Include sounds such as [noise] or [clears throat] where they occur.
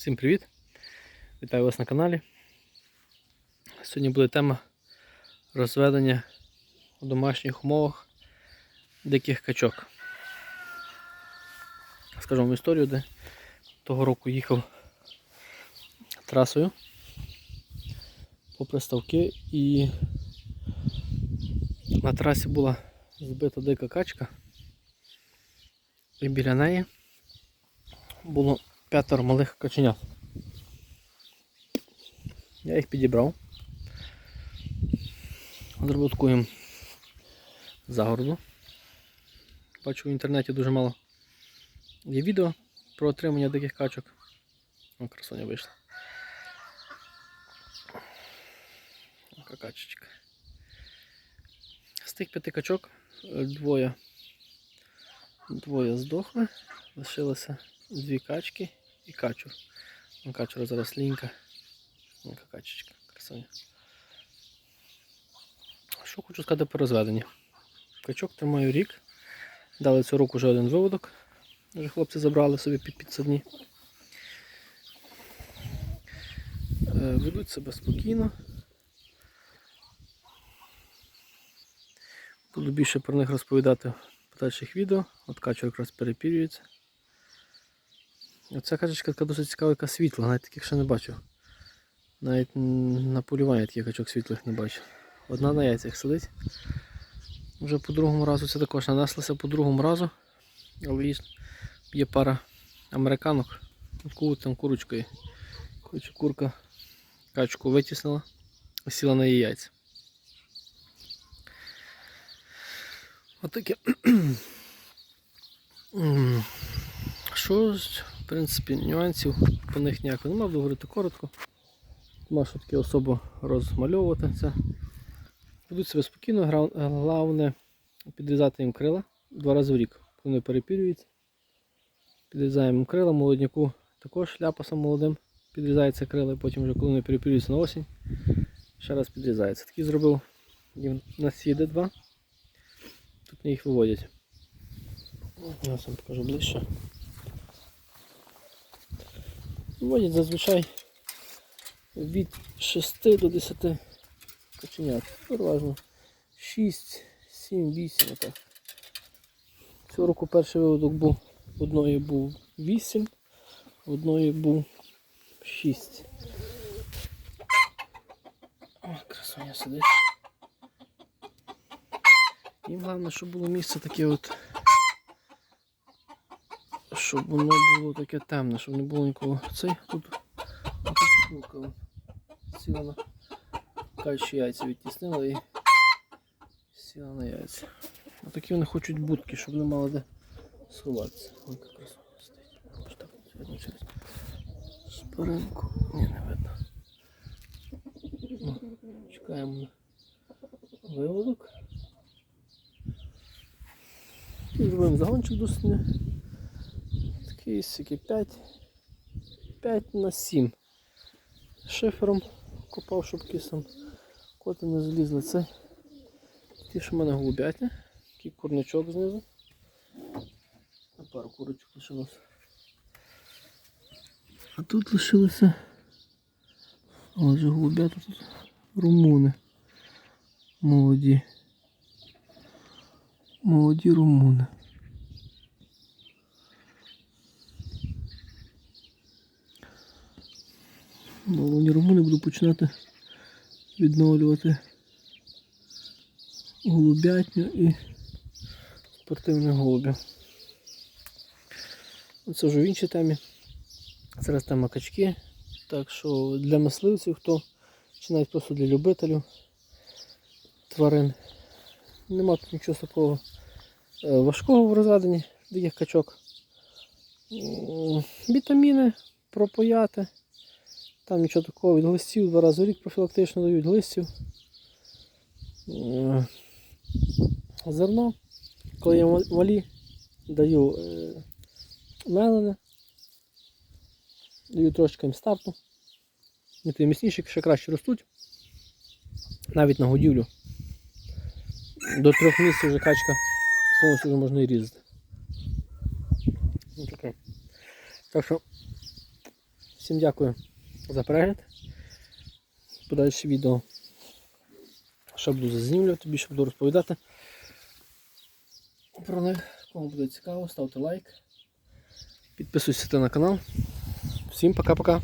Всім привіт! Вітаю вас на каналі. Сьогодні буде тема розведення у домашніх умовах диких качок. Скажу вам історію, де того року їхав трасою по приставки і на трасі була збита дика качка, і біля неї було п'ятеро малих каченят. Я їх підібрав. Таку загороду. Бачу в інтернеті дуже мало є відео про отримання диких качок. О, красоня вийшла. Така качечка. З тих п'яти качок е, двоє, двоє здохли, лишилося дві качки і качур. Качура зараз лінька. Яка качечка, красоня. Що хочу сказати про розведення. Качок тримаю рік. Дали цього року вже один виводок. Вже хлопці забрали собі під підсадні. Е, Ведуть себе спокійно. Буду більше про них розповідати в подальших відео. От качур якраз перепірюється. Оця качечка така досить цікава, яка світла, навіть таких ще не бачив. Навіть на полюванні таких качок світлих не бачив. Одна на яйцях сидить. Вже по другому разу це також нанеслося по другому разу. Але є, пара американок. Ку, там курочка є. Коротше, курка качку витіснила сіла на її яйця. Отаке. [clears throat] Що принципі, нюансів по них ніякого немає, буду говорити коротко. Нема що таке особо це. Ведуть себе спокійно, головне підрізати їм крила два рази в рік. Коли вони перепірюються. Підрізаємо крила, молодняку також ляпасом молодим підрізається крила, і потім вже коли вони перепірюються на осінь, ще раз підрізається. Такий зробив їм на сіде два. Тут вони їх виводять. Я вам покажу ближче. Виводять зазвичай від 6 до 10 каченят. Переважно 6, 7, 8 отак. Цього року перший виводок був, одної був 8, одної був 6. О, красуня сидить. Їм головне, щоб було місце таке от. Щоб воно було таке темне, щоб не було нікого. Цей тут тут сіла на качі яйця відтіснила і сіла на яйця. Отакі вони хочуть будки, щоб не мали де сховатися. Ой, як красиво стоїть. Ось так, видно через шпаринку. Ні, не видно. О, чекаємо на виводок. І зробимо загончик досить такий 5, 5 на 7. Шифером копав, щоб кисом коти не залізли. Це ті, що в мене голубятня, такий курничок знизу. А пару курочок лишилось. А тут лишилися. Отже, голубята тут румуни. Молоді. Молоді румуни. Молоді румуни буду починати відновлювати голубятню і спортивних голубів. Це вже в іншій темі. Зараз тема качки. Так що для мисливців, хто чи навіть просто для любителів тварин. Нема тут нічого такого е, важкого в розведенні диких качок. Вітаміни, пропояти. Там нічого такого від глистів, два рази в рік профілактично дають глистів. Е, Зерно. Коли я ма- малі, даю е, мелене. Даю трошки їм старту. Вони тим міцніші, ще краще ростуть. Навіть на годівлю. До трьох місяців вже качка повністю вже можна і різати. Ну. Так що Всім дякую за перегляд. Подальше відео. Ще буду заземлювати, більше буду розповідати. Про них, кому буде цікаво, ставте лайк. Підписуйтесь на канал. Всім пока-пока.